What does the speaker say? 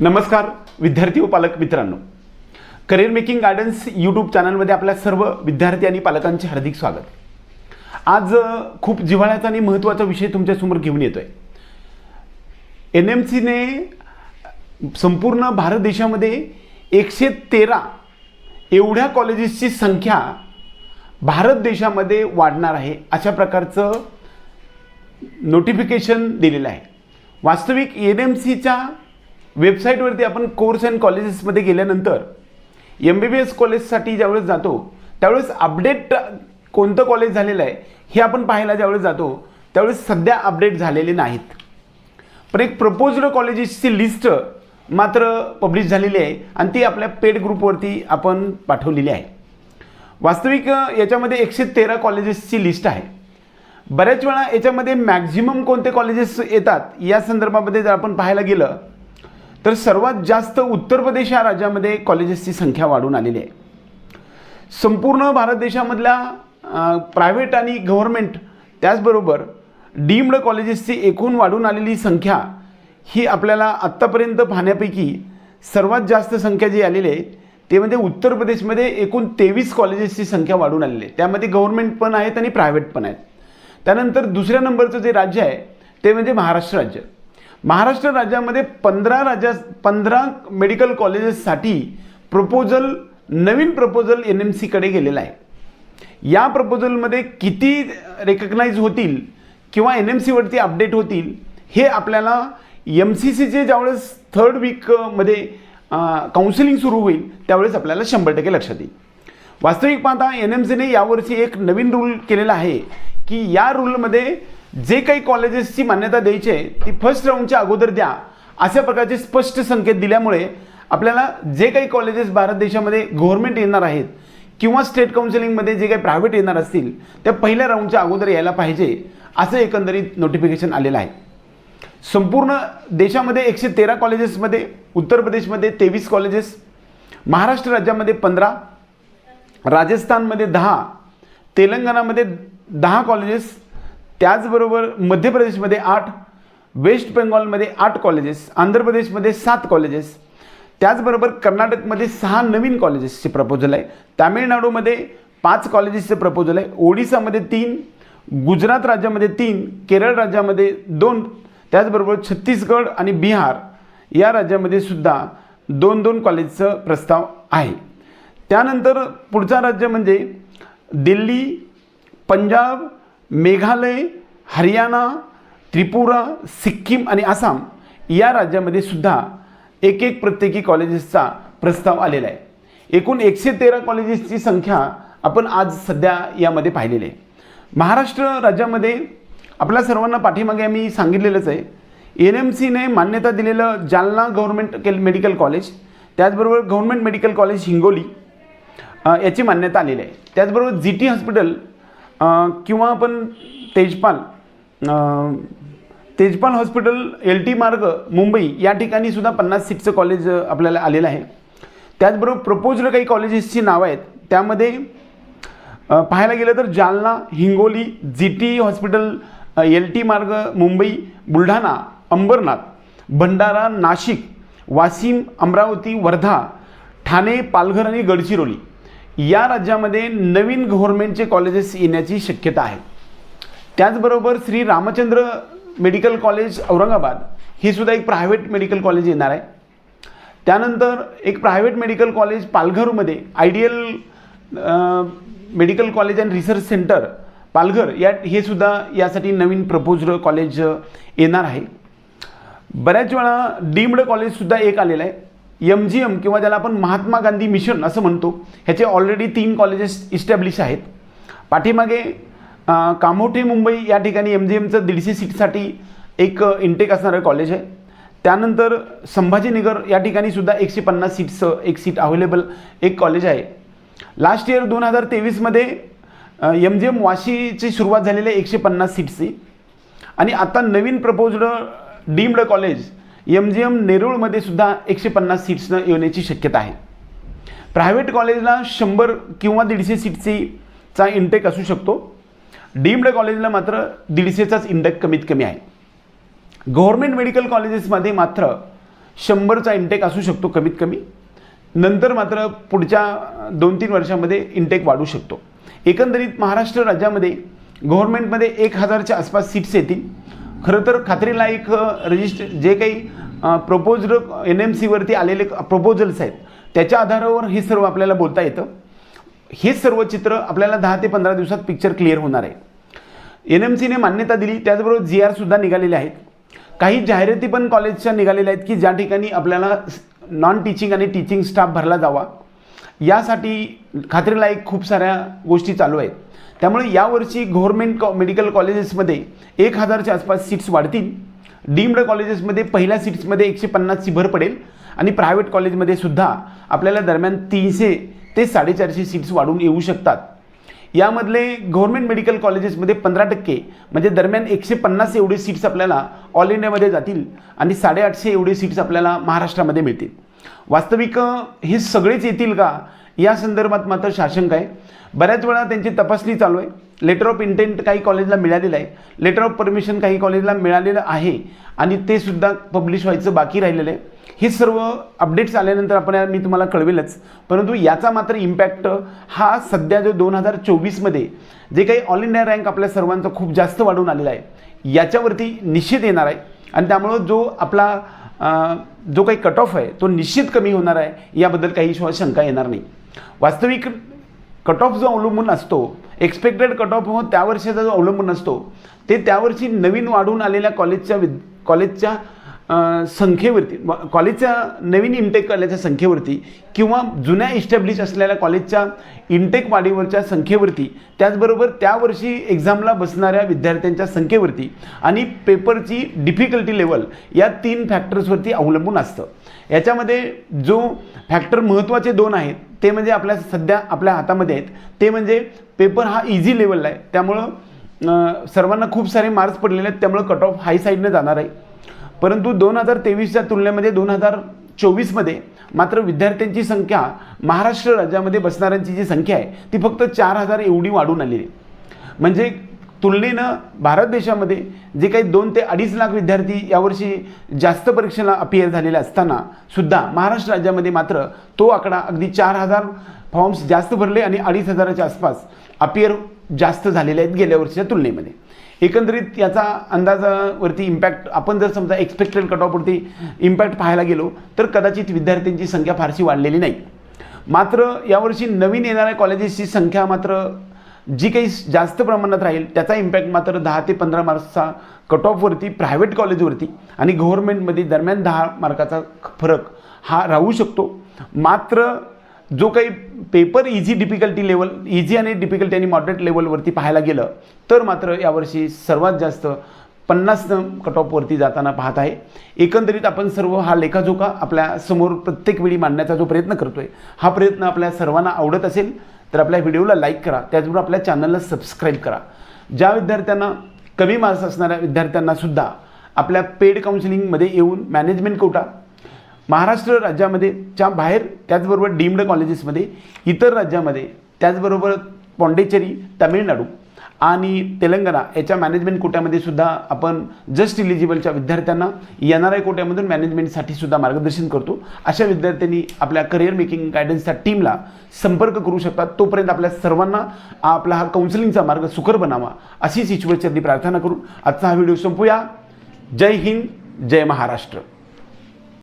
नमस्कार विद्यार्थी व पालक मित्रांनो. करिअर मेकिंग गार्डन्स यूट्यूब चॅनलमध्ये आपल्या सर्व विद्यार्थी आणि पालकांचे हार्दिक स्वागत. आज खूप जिव्हाळ्याचा आणि महत्त्वाचा विषय तुमच्यासमोर घेऊन येतो आहे एन एम सीने संपूर्ण भारत देशामध्ये एकशे तेरा एवढ्या कॉलेजेसची संख्या भारत देशामध्ये वाढणार आहे अशा प्रकारचं नोटिफिकेशन दिलेलं आहे. वास्तविक एन एम सीच्या वेबसाईटवरती आपण कोर्स अँड कॉलेजेसमध्ये गेल्यानंतर एम बी बी एस कॉलेजसाठी ज्यावेळेस जातो त्यावेळेस अपडेट कोणतं कॉलेज झालेलं आहे हे आपण पाहायला ज्यावेळेस जातो त्यावेळेस सध्या अपडेट झालेले नाहीत. पण एक प्रपोज्ड कॉलेजेसची लिस्ट मात्र पब्लिश झालेली आहे आणि ती आपल्या पेड ग्रुपवरती आपण पाठवलेली आहे. वास्तविक याच्यामध्ये एकशे तेरा कॉलेजेसची लिस्ट आहे. बऱ्याच वेळा याच्यामध्ये मॅक्झिमम कोणते कॉलेजेस येतात या संदर्भामध्ये जर आपण पाहायला गेलं तर सर्वात जास्त उत्तर प्रदेश या राज्यामध्ये कॉलेजेसची संख्या वाढून आलेली आहे. संपूर्ण भारत देशामधल्या प्रायव्हेट आणि गव्हर्मेंट त्याचबरोबर डीम्ड कॉलेजेसची एकूण वाढून आलेली संख्या ही आपल्याला आत्तापर्यंत पाहण्यापैकी सर्वात जास्त संख्या जी आलेली आहे ते म्हणजे उत्तर प्रदेशमध्ये एकूण तेवीस कॉलेजेसची संख्या वाढून आलेली आहे. त्यामध्ये गव्हर्मेंट पण आहेत आणि प्रायव्हेट पण आहेत. त्यानंतर दुसऱ्या नंबरचं जे राज्य आहे ते म्हणजे महाराष्ट्र राज्य. महाराष्ट्र राज्यामध्ये पंधरा राज्या पंधरा मेडिकल कॉलेजेससाठी प्रपोजल नवीन प्रपोजल एन एम सीकडे गेलेला आहे. या प्रपोजलमध्ये किती रेकग्नाईज होतील किंवा एन एम सीवरती अपडेट होतील हे आपल्याला एम सी सीचे ज्यावेळेस थर्ड वीकमध्ये काउन्सिलिंग सुरू होईल त्यावेळेस आपल्याला शंभर टक्के लक्षात येईल. वास्तविक पाहता एन एम सीने यावर्षी एक नवीन रूल केलेला आहे की या रूलमध्ये जे काही कॉलेजेसची मान्यता द्यायची आहे ती फर्स्ट राऊंडच्या अगोदर द्या. अशा प्रकारचे स्पष्ट संकेत दिल्यामुळे आपल्याला जे काही कॉलेजेस भारत देशामध्ये गव्हर्नमेंट येणार आहेत किंवा स्टेट काउन्सिलिंगमध्ये जे काही प्रायव्हेट येणार असतील त्या पहिल्या राऊंडच्या अगोदर यायला पाहिजे असं एकंदरीत नोटिफिकेशन आलेलं आहे. संपूर्ण देशामध्ये एकशे तेरा कॉलेजेसमध्ये उत्तर प्रदेशमध्ये तेवीस कॉलेजेस महाराष्ट्र राज्यामध्ये पंधरा राजस्थानमध्ये दहा तेलंगणामध्ये दहा कॉलेजेस त्याचबरोबर मध्य प्रदेशमध्ये आठ वेस्ट बेंगॉलमध्ये आठ कॉलेजेस आंध्र प्रदेशमध्ये सात कॉलेजेस त्याचबरोबर कर्नाटकमध्ये सहा नवीन कॉलेजेसचे प्रपोजल आहे. तामिळनाडूमध्ये पाच कॉलेजेसचे प्रपोजल आहे. ओडिसामध्ये तीन गुजरात राज्यामध्ये तीन केरळ राज्यामध्ये दोन त्याचबरोबर छत्तीसगड आणि बिहार या राज्यामध्ये सुद्धा दोन दोन कॉलेजचं प्रस्ताव आहे. त्यानंतर पुढचा राज्य म्हणजे दिल्ली पंजाब मेघालय हरियाणा त्रिपुरा सिक्कीम आणि आसाम या राज्यामध्ये सुद्धा एक एक प्रत्येकी कॉलेजेसचा प्रस्ताव आलेला आहे. एकूण एकशे तेरा कॉलेजेसची संख्या आपण आज सध्या यामध्ये पाहिलेली आहे. महाराष्ट्र राज्यामध्ये आपल्या सर्वांना पाठीमागे आम्ही सांगितलेलंच आहे. एन एम सीने मान्यता दिलेलं जालना गव्हर्नमेंट केल मेडिकल कॉलेज त्याचबरोबर गव्हर्नमेंट मेडिकल कॉलेज हिंगोली याची मान्यता आलेली आहे. त्याचबरोबर जी टी हॉस्पिटल किंवा आपण Tejpal Tejpal hospital L T Marg Mumbai या ठिकाणी सुद्धा पन्नास सीटचं कॉलेज आपल्याला आलेलं आहे. त्याचबरोबर प्रपोजल काही कॉलेजेसची नावं आहेत. त्यामध्ये पाहायला गेलं तर Jalna Hingoli G T hospital L T Marg Mumbai Buldhana Ambernath Bhandara Nashik Washim Amravati Wardha Thane Palghar आणि गडचिरोली. या राज्यामध्ये नवीन गव्हर्नमेंटचे कॉलेजेस येण्याची शक्यता आहे. त्याचबरोबर श्री रामचंद्र मेडिकल कॉलेज औरंगाबाद हे सुद्धा एक प्रायव्हेट मेडिकल कॉलेज येणार आहे. त्यानंतर एक प्रायव्हेट मेडिकल कॉलेज पालघरमध्ये ideal medical college and research centre Palghar या हे सुद्धा यासाठी नवीन प्रपोजल कॉलेज येणार आहे. बऱ्याच वेळा डीम्ड कॉलेजसुद्धा एक आलेलं आहे. एम जी एम किंवा ज्याला आपण महात्मा गांधी मिशन असं म्हणतो ह्याचे ऑलरेडी तीन कॉलेजेस इस्टॅब्लिश आहेत. पाठीमागे कामोठे मुंबई या ठिकाणी एम जी एमचं दीडशे सीटसाठी एक इंटेक असणारं कॉलेज आहे. त्यानंतर संभाजीनगर या ठिकाणी सुद्धा एकशे पन्नास सीट्सचं एक सीट अवेलेबल एक कॉलेज आहे. लास्ट इयर दोन हजार तेवीसमध्ये एम जी एम वाशीची सुरुवात झालेली आहे एकशे पन्नास सीट्सची आणि आता नवीन proposed deemed college M G M नेरूळमध्ये सुद्धा एकशे पन्नास सीट्सनं येण्याची शक्यता आहे. प्रायव्हेट कॉलेजला शंभर किंवा दीडशे सीटची चा इंटेक असू शकतो. डीम्ड कॉलेजला मात्र दीडशेचाच इंडेक कमीत कमी आहे. गव्हर्मेंट मेडिकल कॉलेजेसमध्ये मात्र शंभरचा इंटेक असू शकतो कमीत कमी. नंतर मात्र पुढच्या दोन तीन वर्षामध्ये इंटेक वाढू शकतो. एकंदरीत महाराष्ट्र राज्यामध्ये गव्हर्नमेंटमध्ये एक हजारच्या आसपास सीट्स येतील. खरं तर खात्रीलायक रजिस्टर जे काही प्रपोज्ड एन एम सीवरती आलेले प्रपोजल्स आहेत त्याच्या आधारावर हे सर्व आपल्याला बोलता येतं. हे सर्व चित्र आपल्याला दहा ते पंधरा दिवसात पिक्चर क्लिअर होणार आहे. एन एम सीने मान्यता दिली त्याचबरोबर जी आरसुद्धा निघालेले आहेत. काही जाहिराती पण कॉलेजच्या निघालेल्या आहेत की ज्या ठिकाणी आपल्याला नॉन टीचिंग आणि टीचिंग स्टाफ भरला जावा. यासाठी खात्रीलायक खूप साऱ्या गोष्टी चालू आहेत. त्यामुळे यावर्षी गव्हर्मेंट कॉ मेडिकल कॉलेजेसमध्ये एक हजारच्या आसपास सीट्स वाढतील. डीम्ड कॉलेजेसमध्ये पहिल्या सीट्समध्ये एकशे पन्नासची भर पडेल. आणि प्रायव्हेट कॉलेजमध्ये सुद्धा आपल्याला दरम्यान तीनशे ते साडेचारशे सीट्स वाढून येऊ शकतात. यामधले गव्हर्मेंट मेडिकल कॉलेजेसमध्ये पंधरा टक्के म्हणजे दरम्यान एकशे पन्नास एवढे सीट्स आपल्याला ऑल इंडियामध्ये जातील आणि साडेआठशे एवढे सीट्स आपल्याला महाराष्ट्रामध्ये मिळतील. वास्तविक हे सगळेच येतील का? या संदर्भात मात्र शासंक आहे. बऱ्याच वेळा त्यांची तपासणी चालू आहे. लेटर ऑफ इंटेंट काही कॉलेजला मिळालेलं आहे. लेटर ऑफ परमिशन काही कॉलेजला मिळालेलं आहे. आणि ते सुद्धा पब्लिश व्हायचं बाकी राहिलेलं आहे. हे सर्व अपडेट्स आल्यानंतर आपण मी तुम्हाला कळवेलच. परंतु याचा मात्र इम्पॅक्ट हा सध्या जो दोन हजार चोवीसमध्ये जे काही ऑल इंडिया रँक आपल्या सर्वांचा खूप जास्त वाढून आलेला आहे. याच्यावरती निश्चित येणार आहे. आणि त्यामुळं जो आपला जो काही कट ऑफ आहे तो निश्चित कमी होणार आहे याबद्दल काही शंका येणार नाही. वास्तविक कट ऑफ जो अवलंबून असतो एक्सपेक्टेड कट ऑफ हो त्या वर्षाचा जो अवलंबून असतो ते त्यावर्षी नवीन वाढून आलेल्या कॉलेजच्या विद कॉलेजच्या संख्येवरती कॉलेजच्या नवीन इंटेक आल्याच्या संख्येवरती किंवा जुन्या इस्टॅब्लिश असलेल्या कॉलेजच्या इंटेक वाढीवरच्या संख्येवरती त्याचबरोबर त्या वर्षी एक्झामला बसणाऱ्या विद्यार्थ्यांच्या संख्येवरती आणि पेपरची डिफिकल्टी लेवल या तीन फॅक्टर्सवरती अवलंबून असतं. याच्यामध्ये जो फॅक्टर महत्त्वाचे दोन आहेत ते म्हणजे आपल्या सध्या आपल्या हातामध्ये आहेत. ते म्हणजे पेपर हा इझी लेवलला आहे. त्यामुळं सर्वांना खूप सारे मार्क्स पडलेले आहेत. त्यामुळं कट ऑफ हाय साईडनं जाणार आहे. परंतु दोन हजार तेवीसच्या तुलनेमध्ये दोन हजार चोवीसमध्ये मात्र विद्यार्थ्यांची संख्या महाराष्ट्र राज्यामध्ये बसणाऱ्यांची जी संख्या आहे ती फक्त चार हजार एवढी वाढून आलेली आहे. म्हणजे तुलनेनं भारत देशामध्ये जे काही दोन ते अडीच लाख विद्यार्थी यावर्षी जास्त परीक्षेला अपियर झालेले असताना सुद्धा महाराष्ट्र राज्यामध्ये मात्र तो आकडा अगदी चार हजार फॉर्म्स जास्त भरले आणि अडीच हजाराच्या आसपास अपियर जास्त झालेले आहेत गेल्या वर्षीच्या तुलनेमध्ये. एकंदरीत याचा अंदाजावरती इम्पॅक्ट आपण जर समजा एक्सपेक्टेड कट ऑफवरती इम्पॅक्ट पाहायला गेलो तर कदाचित विद्यार्थ्यांची संख्या फारशी वाढलेली नाही. मात्र यावर्षी नवीन येणाऱ्या कॉलेजेसची संख्या मात्र जी काही जास्त प्रमाणात राहील त्याचा इम्पॅक्ट मात्र दहा ते पंधरा मार्क्सचा कट ऑफवरती प्रायव्हेट कॉलेजवरती आणि गव्हर्नमेंटमध्ये दरम्यान दहा मार्काचा फरक हा राहू शकतो. मात्र जो काही paper easy difficulty level easy आणि डिफिकल्टी आणि मॉडरेट लेवलवरती पाहायला गेलं तर मात्र यावर्षी सर्वात जास्त पन्नास कट ऑफवरती जाताना पाहत आहे. एकंदरीत आपण सर्व हा लेखाजोखा आपल्यासमोर प्रत्येक वेळी मांडण्याचा जो प्रयत्न करतो आहे हा प्रयत्न आपल्या सर्वांना आवडत असेल तर आपल्या व्हिडिओला लाईक करा त्याचबरोबर आपल्या चॅनलला सबस्क्राईब करा. ज्या विद्यार्थ्यांना कमी मार्क्स असणाऱ्या विद्यार्थ्यांनासुद्धा आपल्या पेड काउन्सिलिंगमध्ये येऊन मॅनेजमेंट कोटा महाराष्ट्र राज्यामध्ये च्या बाहेर त्याचबरोबर डीम्ड कॉलेजेसमध्ये इतर राज्यामध्ये त्याचबरोबर पॉंडेचेरी तामिळनाडू आणि तेलंगणा याच्या मॅनेजमेंट कोट्यामध्ये सुद्धा आपण जस्ट इलिजिबलच्या विद्यार्थ्यांना एन आर आय कोट्यामधून मॅनेजमेंटसाठी सुद्धा मार्गदर्शन करतो. अशा विद्यार्थ्यांनी आपल्या करिअर मेकिंग गायडन्सच्या टीमला संपर्क करू शकतात. तोपर्यंत आपल्या सर्वांना आपला हा काउन्सिलिंगचा मार्ग सुकर बनावा अशी सिच्युएशनची प्रार्थना करून आजचा हा व्हिडिओ संपूया. जय हिंद जय महाराष्ट्र.